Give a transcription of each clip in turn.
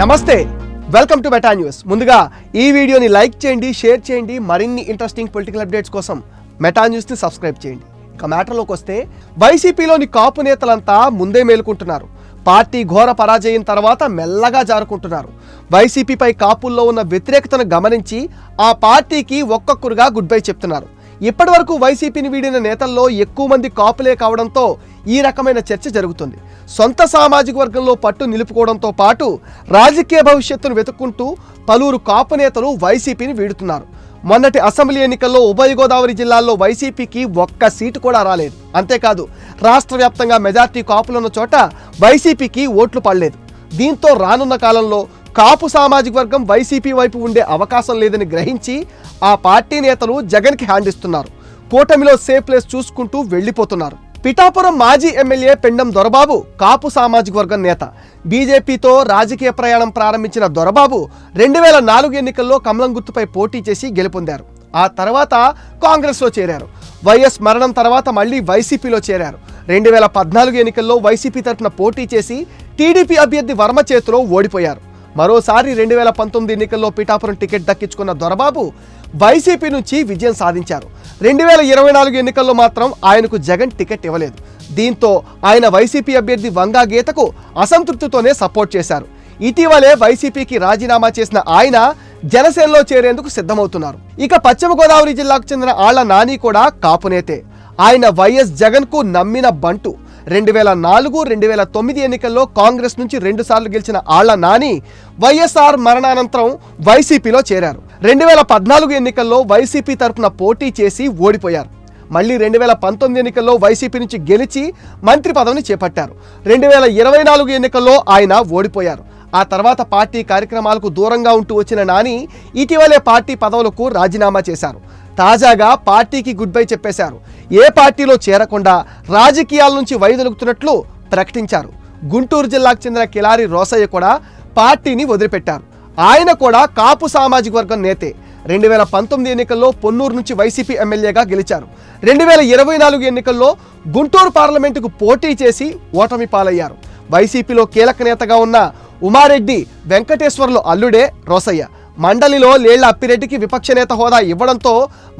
నమస్తే welcome to beta news ముందుగా ఈ వీడియోని లైక్ చేయండి షేర్ చేయండి మరిన్ని ఇంట్రెస్టింగ్ పొలిటికల్ అప్డేట్స్ కోసం మెటా న్యూస్ని సబ్స్క్రైబ్ చేయండి. ఇక మ్యాటర్లోకి వస్తే వైసీపీలోని కాపు నేతలంతా ముందే మేలుకుంటున్నారు. పార్టీ ఘోర పరాజయం తర్వాత మెల్లగా జారుకుంటున్నారు. వైసీపీపై కాపుల్లో ఉన్న వ్యతిరేకతను గమనించి ఆ పార్టీకి ఒక్కొక్కరుగా గుడ్ బై చెప్తున్నారు. ఇప్పటి వరకు వైసీపీని వీడిన నేతల్లో ఎక్కువ మంది కాపులే కావడంతో ఈ రకమైన చర్చ జరుగుతుంది. సొంత సామాజిక వర్గంలో పట్టు నిలుపుకోవడంతో పాటు రాజకీయ భవిష్యత్తును వెతుక్కుంటూ పలువురు కాపు నేతలు వైసీపీని వీడుతున్నారు. మొన్నటి అసెంబ్లీ ఎన్నికల్లో ఉభయ గోదావరి జిల్లాల్లో వైసీపీకి ఒక్క సీటు కూడా రాలేదు. అంతేకాదు రాష్ట్ర వ్యాప్తంగా మెజార్టీ కాపులున్న చోట వైసీపీకి ఓట్లు పడలేదు. దీంతో రానున్న కాలంలో కాపు సామాజిక వర్గం వైసీపీ వైపు ఉండే అవకాశం లేదని గ్రహించి ఆ పార్టీ నేతలు జగన్కి హ్యాండ్ ఇస్తున్నారు. కూటమిలో సేఫ్ ప్లేస్ చూసుకుంటూ వెళ్ళిపోతున్నారు. పిఠాపురం మాజీ ఎమ్మెల్యే పెండం దొరబాబు కాపు సామాజిక వర్గం నేత. బీజేపీతో రాజకీయ ప్రయాణం ప్రారంభించిన దొరబాబు రెండు వేల నాలుగు ఎన్నికల్లో కమలం గుర్తుపై పోటీ చేసి గెలుపొందారు. ఆ తర్వాత కాంగ్రెస్లో చేరారు. వైఎస్ మరణం తర్వాత మళ్ళీ వైసీపీలో చేరారు. రెండు వేల పద్నాలుగు ఎన్నికల్లో వైసీపీ తరఫున పోటీ చేసి టీడీపీ అభ్యర్థి వర్మ చేతిలో ఓడిపోయారు. మరోసారి రెండు వేల పంతొమ్మిది ఎన్నికల్లో పిఠాపురం టికెట్ దక్కించుకున్న దొరబాబు వైసీపీ నుంచి విజయం సాధించారు. రెండు వేల ఇరవై నాలుగు ఎన్నికల్లో మాత్రం ఆయనకు జగన్ టికెట్ ఇవ్వలేదు. దీంతో ఆయన వైసీపీ అభ్యర్థి వంగా గీతకు అసంతృప్తితోనే సపోర్ట్ చేశారు. ఇటీవలే వైసీపీకి రాజీనామా చేసిన ఆయన జనసేనలో చేరేందుకు సిద్ధమవుతున్నారు. ఇక పశ్చిమ గోదావరి జిల్లాకు చెందిన ఆళ్ళ నాని కూడా కాపునేతే. ఆయన వైఎస్ జగన్కు నమ్మిన బంటు. రెండు వేల నాలుగు రెండు వేల తొమ్మిది ఎన్నికల్లో కాంగ్రెస్ నుంచి రెండు సార్లు గెలిచిన ఆళ్ళ నాని వైఎస్ఆర్ మరణానంతరం వైసీపీలో చేరారు. రెండు వేల పద్నాలుగు ఎన్నికల్లో వైసీపీ తరఫున పోటీ చేసి ఓడిపోయారు. మళ్ళీ రెండు వేల పంతొమ్మిది ఎన్నికల్లో వైసీపీ నుంచి గెలిచి మంత్రి పదవిని చేపట్టారు. రెండు వేల ఇరవై నాలుగు ఎన్నికల్లో ఆయన ఓడిపోయారు. ఆ తర్వాత పార్టీ కార్యక్రమాలకు దూరంగా ఉంటూ వచ్చిన నాని ఇటీవలే పార్టీ పదవులకు రాజీనామా చేశారు. తాజాగా పార్టీకి గుడ్ బై చెప్పేశారు. ఏ పార్టీలో చేరకుండా రాజకీయాల నుంచి వైదొలుగుతున్నట్లు ప్రకటించారు. గుంటూరు జిల్లాకు చెందిన కిలారి రోసయ్య కూడా పార్టీని వదిలిపెట్టారు. ఆయన కూడా కాపు సామాజిక వర్గం నేతే. రెండు వేల పంతొమ్మిది ఎన్నికల్లో పొన్నూరు నుంచి వైసీపీ ఎమ్మెల్యేగా గెలిచారు. రెండు వేల ఇరవై నాలుగు ఎన్నికల్లో గుంటూరు పార్లమెంటుకు పోటీ చేసి ఓటమి పాలయ్యారు. వైసీపీలో కీలక నేతగా ఉన్న ఉమారెడ్డి వెంకటేశ్వర్లు అల్లుడే రోసయ్య. మండలిలో లేళ్ళ అప్పిరెడ్డికి విపక్ష నేత హోదా ఇవ్వడంతో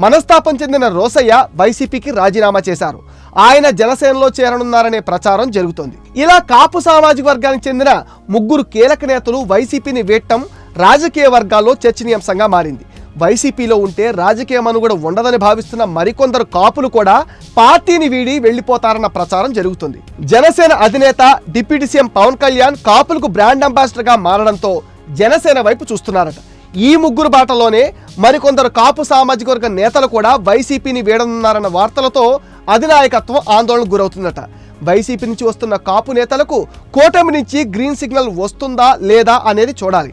మనస్తాపం చెందిన రోసయ్య వైసీపీకి రాజీనామా చేశారు. ఆయన జనసేనలో చేరనున్నారనే ప్రచారం జరుగుతోంది. ఇలా కాపు సామాజిక వర్గానికి చెందిన ముగ్గురు కీలక నేతలు వైసీపీని వేయటం రాజకీయ వర్గాల్లో చర్చనీయాంశంగా మారింది. వైసీపీలో ఉంటే రాజకీయ మనుగడ ఉండదని భావిస్తున్న మరికొందరు కాపులు కూడా పార్టీని వీడి వెళ్ళిపోతారన్న ప్రచారం జరుగుతుంది. జనసేన అధినేత డిప్యూటీ సీఎం పవన్ కళ్యాణ్ కాపులకు బ్రాండ్ అంబాసిడర్గా మారడంతో జనసేన వైపు చూస్తున్నారట. ఈ ముగ్గురు బాటలోనే మరికొందరు కాపు సామాజిక వర్గ నేతలు కూడా వైసీపీని వేడనున్నారన్న వార్తలతో అధినాయకత్వం ఆందోళనకు గురవుతుందట. వైసీపీ నుంచి వస్తున్న కాపు నేతలకు కూటమి నుంచి గ్రీన్ సిగ్నల్ వస్తుందా లేదా అనేది చూడాలి.